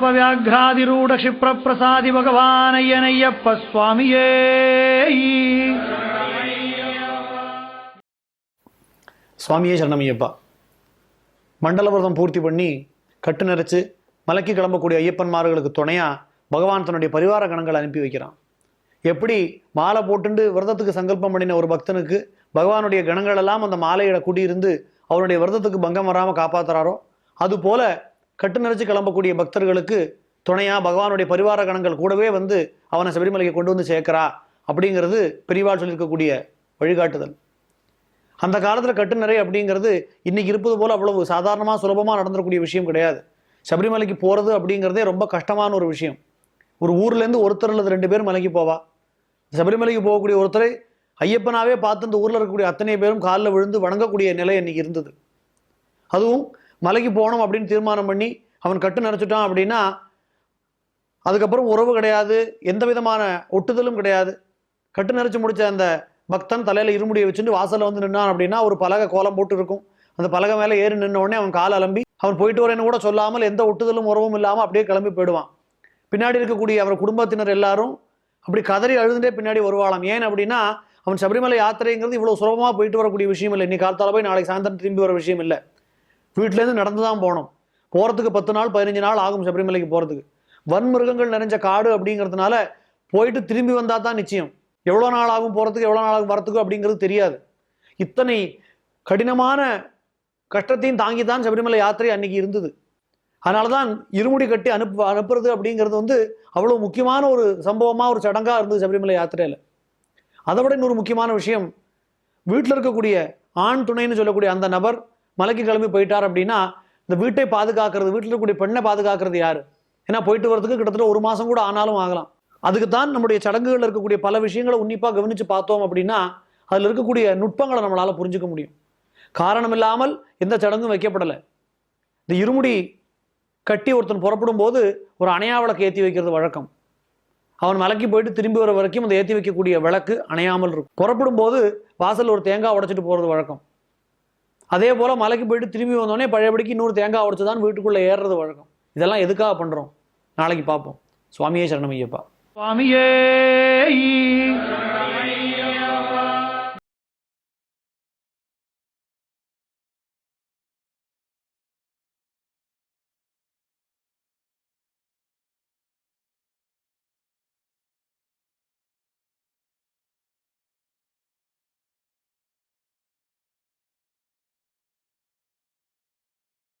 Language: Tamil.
கஜாபவியாகிராதிரூட க்ஷிப்ரப்பிரசாதி பகவானையனையப்ப சுவாமியே சுவாமியே சரணமையப்பா மண்டல விரதம் பூர்த்தி பண்ணி கட்டு நிறைச்சு மலைக்கு கிளம்பக்கூடிய ஐயப்பன்மார்களுக்கு துணையா பகவான் தன்னுடைய பரிவார கணங்களை அனுப்பி வைக்கிறான். எப்படி மாலை போட்டுண்டு விரதத்துக்கு சங்கல்பம் பண்ணின ஒரு பக்தனுக்கு பகவானுடைய கணங்கள் எல்லாம் அந்த மாலையிட கூடியிருந்து அவருடைய விரதத்துக்கு பங்கம் வராமல் காப்பாத்துறாரோ அது போல கட்டு நிறைச்சு கிளம்பக்கூடிய பக்தர்களுக்கு துணையா பகவானுடைய பரிவார கணங்கள் கூடவே வந்து அவனை சபரிமலைக்கு கொண்டு வந்து சேர்க்கிறா அப்படிங்கிறது பெரியவாள் சொல்லியிருக்கக்கூடிய வழிகாட்டுதல். அந்த காலத்தில் கட்டுநரை அப்படிங்கிறது இன்னைக்கு இருப்பது போல அவ்வளவு சாதாரணமாக சுலபமாக நடந்துடக்கூடிய விஷயம் கிடையாது. சபரிமலைக்கு போகிறது அப்படிங்கிறதே ரொம்ப கஷ்டமான ஒரு விஷயம். ஒரு ஊர்லேருந்து ஒருத்தர் அல்லது ரெண்டு பேர் மலைக்கு போவா. சபரிமலைக்கு போகக்கூடிய ஒருத்தரை ஐயப்பனாவே பார்த்து இந்த ஊரில் இருக்கக்கூடிய அத்தனை பேரும் காலில் விழுந்து வணங்கக்கூடிய நிலை இன்னைக்கு இருந்தது. அதுவும் மலைக்கு போகணும் அப்படின்னு தீர்மானம் பண்ணி அவன் கட்டு நினச்சிட்டான் அப்படின்னா அதுக்கப்புறம் உறவு கிடையாது எந்த விதமான ஒட்டுதலும் கிடையாது. கட்டு நெரிச்சு முடித்த அந்த பக்தன் தலையில் இருமுடியை வச்சுட்டு வாசலில் வந்து நின்னான் அப்படின்னா ஒரு பலகை கோலம் போட்டு இருக்கும். அந்த பலகை மேலே ஏறி நின்ன உடனே அவன் கால் அலம்பி அவன் போயிட்டு வரேன்னு கூட சொல்லாமல் எந்த ஒட்டுதலும் உறவும் இல்லாமல் அப்படியே கிளம்பி போயிடுவான். பின்னாடி இருக்கக்கூடிய அவர் குடும்பத்தினர் எல்லாரும் அப்படி கதறி அழுதுண்டே பின்னாடி வருவாளாம். ஏன் அப்படின்னா அவன் சபரிமலை யாத்திரைங்கிறது இவ்வளோ சுலபமாக போயிட்டு வரக்கூடிய விஷயம் இல்லை. இன்னைக்கு காலத்தால போய் நாளைக்கு சாயந்தரம் திரும்பி வர விஷயம் இல்லை. வீட்டிலேருந்து நடந்து தான் போகணும். போகிறதுக்கு பத்து நாள் பதினஞ்சு நாள் ஆகும் சபரிமலைக்கு போகிறதுக்கு வன்மிருகங்கள் நிறைஞ்ச காடு அப்படிங்கிறதுனால போயிட்டு திரும்பி வந்தால் தான் நிச்சயம். எவ்வளோ நாள் ஆகும் போகிறதுக்கு எவ்வளோ நாள் ஆகும் வரத்துக்கு அப்படிங்கிறது தெரியாது. இத்தனை கடினமான கஷ்டத்தையும் தாங்கி தான் சபரிமலை யாத்திரை அன்னைக்கு இருந்தது. அதனால தான் இருமுடி கட்டி அனுப்பு அனுப்புறது அப்படிங்கிறது வந்து அவ்வளோ முக்கியமான ஒரு சம்பவமாக ஒரு சடங்காக இருந்தது சபரிமலை யாத்திரையில். அதை விட இன்னொரு முக்கியமான விஷயம் வீட்டில் இருக்கக்கூடிய ஆண் துணைன்னு சொல்லக்கூடிய அந்த நபர் மலைக்கு கிளம்பி போயிட்டார் அப்படின்னா இந்த வீட்டை பாதுகாக்கிறது வீட்டில் இருக்கக்கூடிய பெண்ணை பாதுகாக்கிறது யாரு? ஏன்னா போயிட்டு வரதுக்கு கிட்டத்தட்ட ஒரு மாதம் கூட ஆனாலும் ஆகலாம். அதுக்கு தான் நம்முடைய சடங்குகளில் இருக்கக்கூடிய பல விஷயங்களை உன்னிப்பாக கவனித்து பார்த்தோம் அப்படின்னா அதில் இருக்கக்கூடிய நுட்பங்களை நம்மளால் புரிஞ்சுக்க முடியும். காரணம் இல்லாமல் எந்த சடங்கும் வைக்கப்படலை. இந்த இருமுடி கட்டி ஒருத்தன் புறப்படும் போது ஒரு அணையா விளக்கு ஏற்றி வைக்கிறது வழக்கம். அவன் மலைக்கு போயிட்டு திரும்பி வர வரைக்கும் அந்த ஏற்றி வைக்கக்கூடிய விளக்கு அணையாமல் இருக்கும். புறப்படும் போது வாசல் ஒரு தேங்காய் உடைச்சிட்டு போகிறது வழக்கம். அதே போல மலைக்கு போயிட்டு திரும்பி வந்தோடனே பழையபடிக்கு இன்னொரு தேங்காய் உடச்சு தான் வீட்டுக்குள்ளே ஏறுறது வழக்கம். இதெல்லாம் எதுக்காக பண்ணுறோம் நாளைக்கு பார்ப்போம். சுவாமியே சரணமையப்பா சுவாமியே